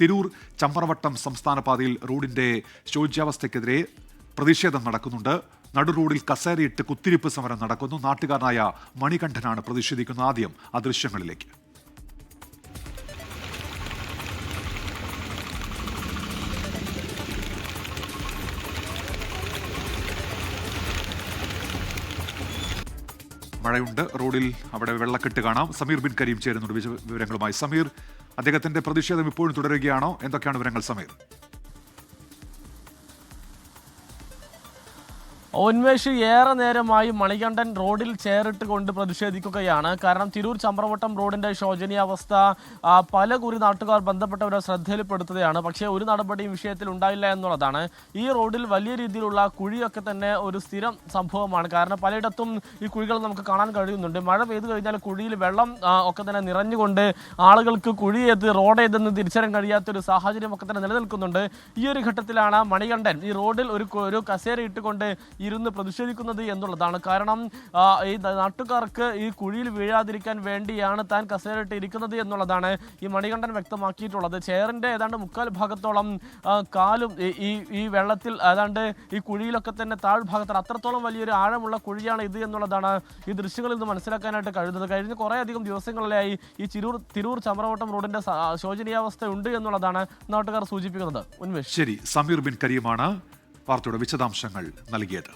തിരൂർ ചമ്പറവട്ടം സംസ്ഥാന പാതയിൽ റോഡിന്റെ ശോച്യാവസ്ഥയ്ക്കെതിരെ പ്രതിഷേധം നടക്കുന്നുണ്ട്. നടു റോഡിൽ കസേരയിട്ട് കുത്തിരിപ്പ് സമരം നടക്കുന്നു. നാട്ടുകാരനായ മണികണ്ഠനാണ് പ്രതിഷേധിക്കുന്നത്. ആദ്യം ആ ദൃശ്യങ്ങളിലേക്ക്. മഴയുണ്ട്. റോഡിൽ അവിടെ വെള്ളക്കെട്ട് കാണാം. സമീർ ബിൻ കരീം ചേരുന്നുണ്ട് വിവരങ്ങളുമായി. സമീർ അദ്ദേഹത്തിന്റെ പ്രതിഷേധം ഇപ്പോഴും തുടരുകയാണോ? എന്തൊക്കെയാണ് വിവരങ്ങൾ സമീർ? ഉന്മേഷ് ഏറെ നേരമായി മണികണ്ഠൻ റോഡിൽ ചേറിട്ട് കൊണ്ട് പ്രതിഷേധിക്കുകയാണ്. കാരണം തിരൂർ ചമ്പ്രവട്ടം റോഡിന്റെ ശോചനീയാവസ്ഥ പല കുറി നാട്ടുകാർ ബന്ധപ്പെട്ടവരെ ശ്രദ്ധയിൽപ്പെടുത്തുകയാണ്. പക്ഷേ ഒരു നടപടിയും വിഷയത്തിൽ ഉണ്ടായില്ല എന്നുള്ളതാണ്. ഈ റോഡിൽ വലിയ രീതിയിലുള്ള കുഴിയൊക്കെ തന്നെ ഒരു സ്ഥിരം സംഭവമാണ്. കാരണം പലയിടത്തും ഈ കുഴികൾ നമുക്ക് കാണാൻ കഴിയുന്നുണ്ട്. മഴ പെയ്തു കഴിഞ്ഞാൽ കുഴിയിൽ വെള്ളം ഒക്കെ തന്നെ നിറഞ്ഞുകൊണ്ട് ആളുകൾക്ക് കുഴി ഏത് റോഡ് ഏതെന്ന് തിരിച്ചറിയാൻ കഴിയാത്ത ഒരു സാഹചര്യം ഒക്കെ തന്നെ നിലനിൽക്കുന്നുണ്ട്. ഈ ഒരു ഘട്ടത്തിലാണ് മണികണ്ഠൻ ഈ റോഡിൽ ഒരു ഒരു കസേര ഇട്ടുകൊണ്ട് ഇരുന്ന് പ്രതിഷേധിക്കുന്നത് എന്നുള്ളതാണ്. കാരണം ഈ നാട്ടുകാർക്ക് ഈ കുഴിയിൽ വീഴാതിരിക്കാൻ വേണ്ടിയാണ് താൻ കസേരയിട്ട് ഇരിക്കുന്നത് എന്നുള്ളതാണ് ഈ മണികണ്ഠൻ വ്യക്തമാക്കിയിട്ടുള്ളത്. ചെയറിന്റെ ഏതാണ്ട് മുക്കാൽ ഭാഗത്തോളം കാലും ഈ- ഈ വെള്ളത്തിൽ ഏതാണ്ട് ഈ കുഴിയിലൊക്കെ തന്നെ താഴ്ഭാഗത്താണ് അത്രത്തോളം വലിയൊരു ആഴമുള്ള കുഴിയാണ് ഇത് എന്നുള്ളതാണ് ഈ ദൃശ്യങ്ങളിൽ നിന്ന് മനസ്സിലാക്കാനായിട്ട് കഴിയുന്നത് കഴിഞ്ഞ കുറേ അധികം ദിവസങ്ങളിലായി ഈ ചിരൂർ തിരൂർ ചമ്രവട്ടം റോഡിന്റെ ശോചനീയാവസ്ഥ ഉണ്ട് എന്നുള്ളതാണ് നാട്ടുകാർ സൂചിപ്പിക്കുന്നത്. ഉന്മേഷ്. ശരി സമീർ ബിൻ കരീമാണ്. വാർത്തയുടെ വിശദാംശങ്ങൾ നൽകിയത്